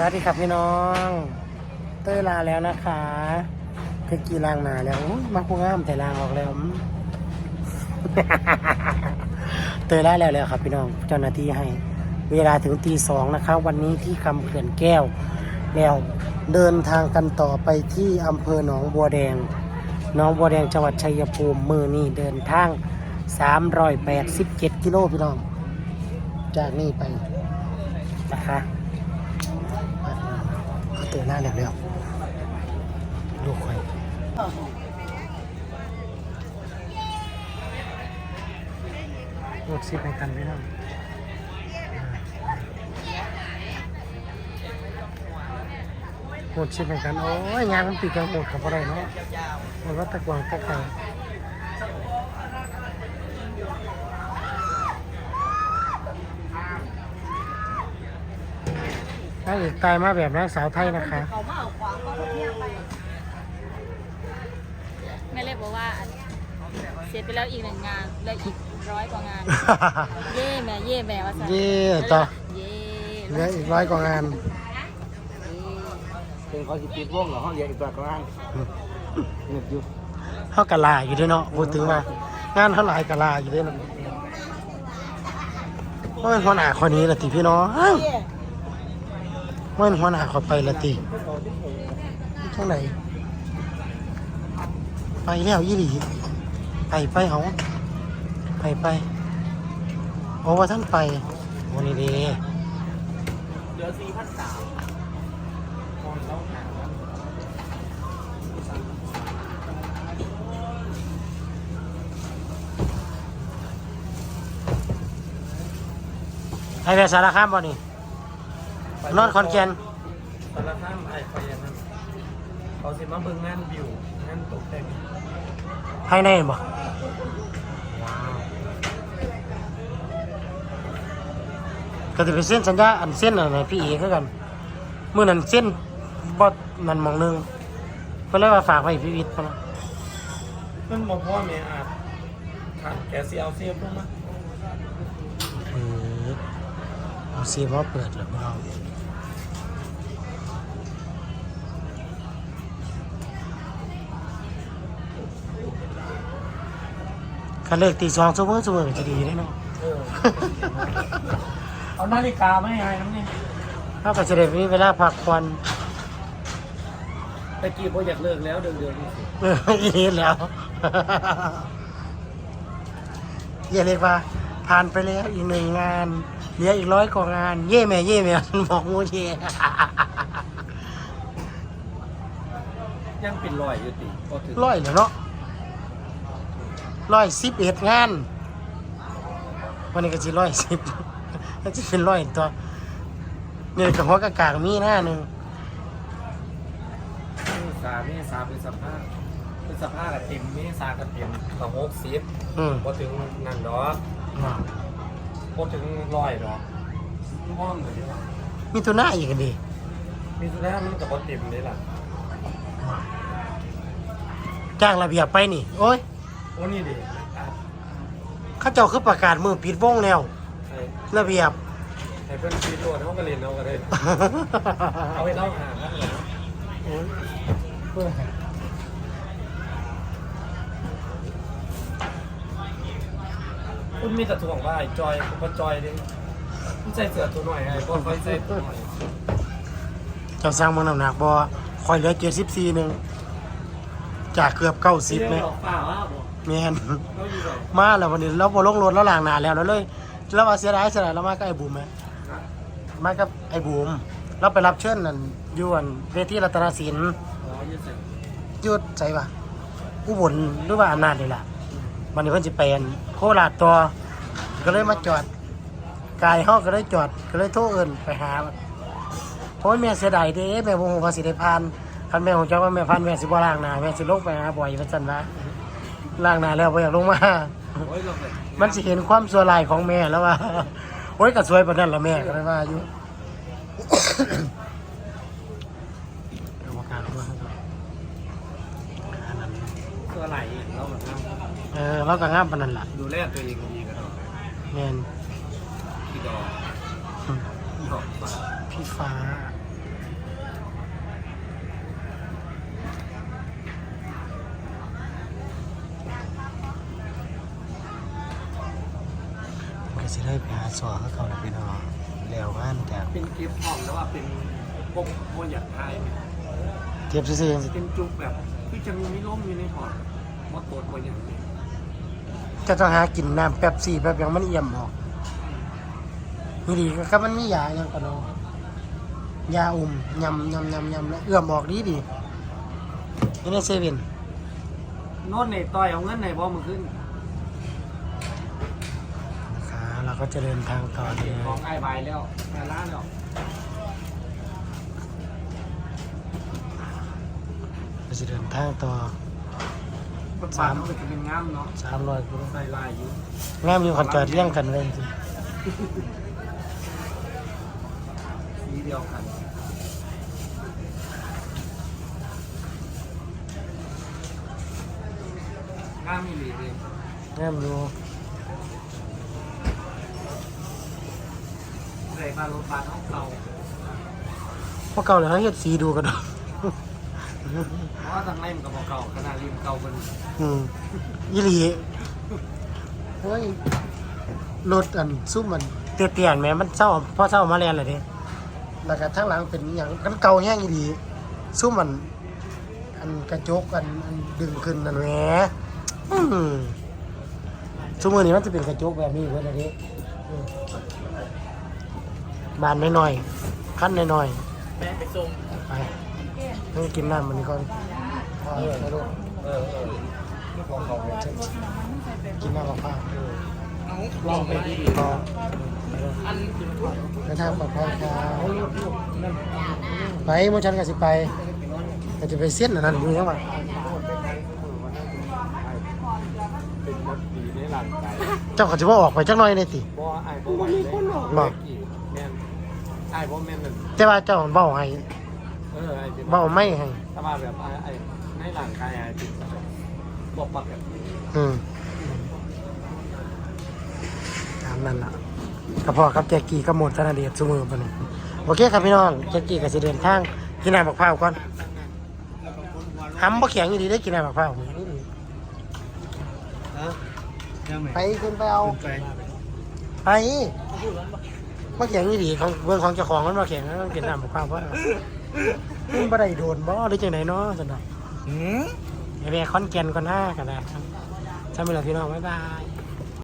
สวัสดีครับพี่น้อง เต้ยลาแล้วนะคะเพชรกีลางนาแล้วมาคูงามแต่ลางออกแล้วเตยลาแล้วแล้วครับพี่น้องเจ้าหน้าที่ให้ เวลาถึงตีสองนะคะวันนี้ที่คำเขื่อนแก้วแล้วเดินทางกันต่อไปที่อำเภอหนองบัวแดงหนองบัวแดงจังหวัดชัยภูมิมือนี่เดินทาง387กิโลพี่น้อง จากนี่ไปนะคะ เตือนหน้าแล้วแล้วลูกคอยรถซิปให้กันพี่น้หมดชิปให้กัน โอ้ยงานมันปิดกันหมดกับอะไรเนาะหมดว่าตะกวางตะไคร้ นางเอกตายมาแบบนางสาวไทยนะคะแม่เล็กบอกว่าเสร็จไปแล้วอีกหนึ่งงานเหลยอีกร้อยกว่างาน เย่แม่เย่แม่ว่าซะเย่ต่อเย่เหลืออีกร้อยกว่างานเป็นเขาสิปิดวงเหรอห้องเรียนอีกตัวกลางเงียบอยู่เขากะลาอยู่ด้วยเนาะพูดถึงว่างานเขาหลายกะลาอยู่ด้วยเนาะเพราะเป็นหัวหน้าคนนี้ละติพี่น้อง เอ้าว่าเป็นหัวหน้าขาไปละติช่างไหนไปแล้วยี่หลีไปไปเอาไปไปโอ้ว่าท่านไปวันนี้ดีเหลือสี่พันสามคนต้องหาไอเดียสารคามบ่นี่ นอนคอนแกนสารคามไอ้ไฟยันนั่นเขาสิมาเบิ่งงานวิวงานตกแต่งให้ในบ่ก็จะไปเส้นสัญญาอันเส้นอะไรพี่เอคือกันเมื่อนั้นเส้นบอดมันหมองหนึงเพื่อเลยว่าฝากไว้ให้พี่วิทย์พะนะมันบอกพ่อแม่อาจขาดแกเสียเอาเสียบลงมา เออ เอาซีว่าเปิดหรือเปล่าคันเลิกตีสองชั่วโมงชั่วโมงจะดีได้เนาะเออเอานาฬิกาไม่ให้น้ำนี่ถ้าก็จะได้มีเวลาพักผ่อนตะกี้พ่ออยากเลิกแล้วเดือนเดือนนี้สิเอออีนี้แล้วอย่าเรียกว่าผ่านไปแล้วอีกหนึ่งงาน เหลืออีกร้อยกว่างาน เย่แม่เย่แม่บอกงูเย่ยังเป็นรอยอยู่ติพอถึงร้อยแล้วเนาะร้อยสิบเอ็ดงาน วันนี้ก็จะร้อยสิบก็จะเป็นร้อยตัวเนี่ยกับหัวกะกากมีหน้าหนึ่งสาเมษาเป็นสภาพเป็นสภาพกับเต็มเมษากับเต็มกับหกสิบอืมพอถึงนั่นดอก พอถึงร้อยดอกห้องเลยว่ามีตัวหน้าอีกอันดีมีสุดท้ายมันกับพอเต็มเลยล่ะจ้างระเบียบไปนี่ โอ้ย โอ้นี่ดิอะเข้าเจ้าคือประกาศมือปิดวงแล้ว ไอ้ระเบียบ ไอ้เพื่อนฟีโดนเขาก็เรียนเอาก็ได้เอาไปเล่าหาครับเหรอ คุณมีแต่ถ่วงว่าไอ้จอยผมก็จอยดิมันใส่เสื้อตัวหน่อยไอ้พวกเขาใส่ตัวหน่อยเจ้าสร้างเมืองน้ำหนักบ่คอยเหลือเจ็ดสิบสี่หนึ่งจากเกือบเก้าสิบเรียกไหมดอกเปล่าว่าบอกแม่นเขาอยู่ดอกมาแล้ววันนี้เราบ่ลงรถแล้วล้างหน้าแล้วแล้วเลยแล้วว่าเสียดายเสียดายแล้วมากับไอ้บูมไหมมากับไอ้บูมเราไปรับเชิญนั่นอยู่อันเวทีรัตนศิลป์อ๋อยืดเส้นอยุดใส่ปะอุบลหรือว่าอำนาจนี่แหละวันนี้เพิ่นสิไปอันโคราชตัว ก็เลยมาจอดกายเฮาก็เลยจอดก็เลยโทรเอิ้นไปหาโอ้ยแม่เสียดายเด้แม่บ่ฮู้ว่าสิได้ผ่านคันแม่ฮู้จักว่าแม่ผ่านแม่สิบ่ล้างหน้าแม่สิลงไปหาบ่อยว่าซั่นนะล้างหน้าแล้วบ่อยากลงมาโอ้ยลงเลยมันสิเห็นความชั่วร้ายของแม่แล้วว่าโอ้ยก็สวยปานนั้นล่ะแม่ก็เลยว่าอยู่เอามากราบด้วยอันนั้นตัวไหลเราแบบนั้นเออเราก็งามปานนั้นล่ะดูแลตัวเองดีกันหน่อย แมนพี่ดอพี่ดอพี่ฟ้าก็สิได้ไปหาสอเขาเขาเลยพี่น้องแล้วว่านแต่เป็นเก็บต์องแล้วว่าเป็นพวกพวกอยากทายเก็บซื้อเป็นจุกแบบ คือจะมีมิล่มอยู่ในถอดมอดโบดบนอย่างนี้ จะต้องหากินน้ำแป๊บซี่แป๊บยังมันเอี่ยมออกนี่ดีก็มันมียาอย่างกันเนาะยาอุ่มยำยำยำยำแล้วเอื้อมออกดีดีนี่ในเซเว่นโน่นในต่อยเอาเงินในบ่มือขึ้นนะคะเราก็จะเดินทางต่อเลยของไอ้ใบแล้วแม่ร้านแล้วเราจะเดินทางต่อ คนบ้านเขาจะเป็นงามเนาะสามร้อยกิโลใส่ลายอยู่งามอยู่คนจอดเลี้ยงกันเลยจริงสีเดียวกันงามมีหลีเลยงามอยู่ใส่มารถบัสของเราพวกเก่าเลยเขาเฮ็ดสีดูกันเนาะ เพราะว่าทางในมันกับเก่าขนาดริมเก่าเป็นอืมยี่หลีเฮ้ยรถอันซุ่มมันเตี้ยๆแหม่มันเศร้าพอเศร้ามาแลนเลยเด้แล้วก็ทั้งหลังเป็นอหย่างกันเก่าแห้งยี่หลีซุ่มมันอันกระจกอันอันดึงขึ้นนั่นแหมอืมซุ่มมือนี้มันจะเป็นกระจกแบบนี้เพื่อนอันนี้อืมบานน้อยๆขั้นน้อยๆ แม่ไปส่ง ไป ต้องกินน้ำมันก่อนพอไปลูกเออเออของเขาเนี่ยกินน้ำมะพร้าวลองไปดีพออันไปทางปลอดภัยครับไปโมอชันก็สิไปก็จะไปเสี้ยนนนั้นอยู่ยังไงเป็นนักดีในหลังใจเจ้าก็จะว่าออกไปจักหน่อยในติบ่ไอ้บ่ไหวเลยบ่กี่ไอ้บ่แม่นแต่ว่าเจ้าเบ้าให้ ออไอ้ที่เบ้าไม่ให้ถ้ามาแบบไอ้ไอ้ในหลังกายไอ้ที่บอกปักแบบอืมตามนั้นล่ะก็พอครับแจกกี้กับหมดธนเดชสมือปะนี่โอเคครับพี่น้องแจกกี้ก็สิเดินทางกินน้ำมะพร้าวก่อนหำบ่แข็งอยู่ดีได้กินน้ำมะพร้าวนี่ดีฮะยังไงไปขึ้นไปเอาไปไปมาแข่งนี่ดีของเบื้องของเจ้าของมันมาแข่งแล้วมันกินน้ำกับข้าวว่า มันบ่ได้โดนบ่หรือจังไหนเนาะสนอกหืมไอ้แม่คอนแกนก่อนหน้ากันนะครับใช่ไหมล่ะพี่น้องบ๊ายบาย